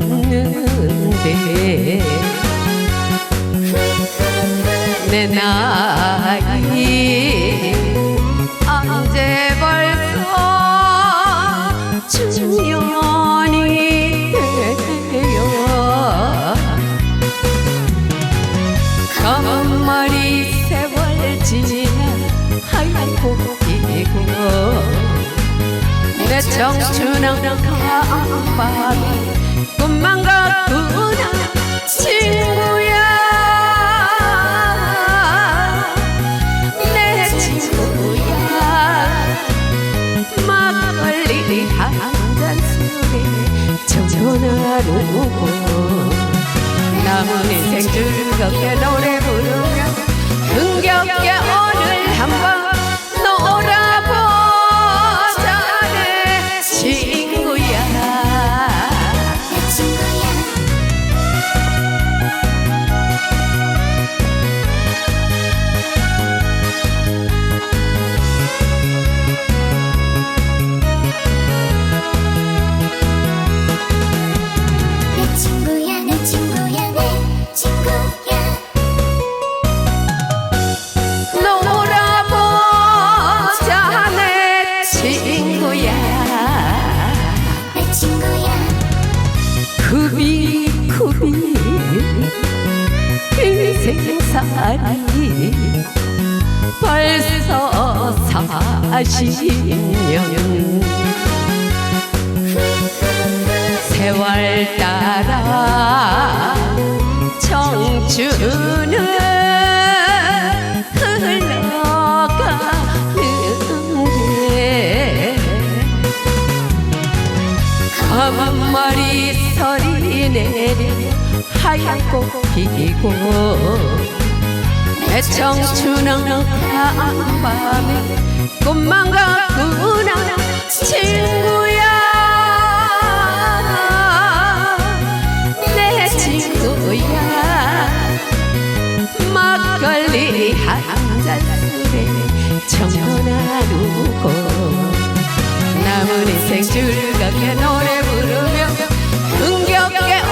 없는데 내 나이 언제 벌써 중년이 돼요 검은 머리 세월 지나 하얗고 기고 내 청춘은 강밤에 꿈만 같구나 친구야. 내 친구야. 막걸리 한잔 술에 청춘하루고 남은 인생 즐겁게 노 구비 구비 인생살이 벌써 사십년. 세월 따라 청춘 서리 내려 하얗고 피고 내 청춘은 한밤에 꿈만 같구나 친구야. 내 친구야. 막걸리 한잔 술에 청혼하루고 남은 인생 즐겁게 노래 부르며 Yeah.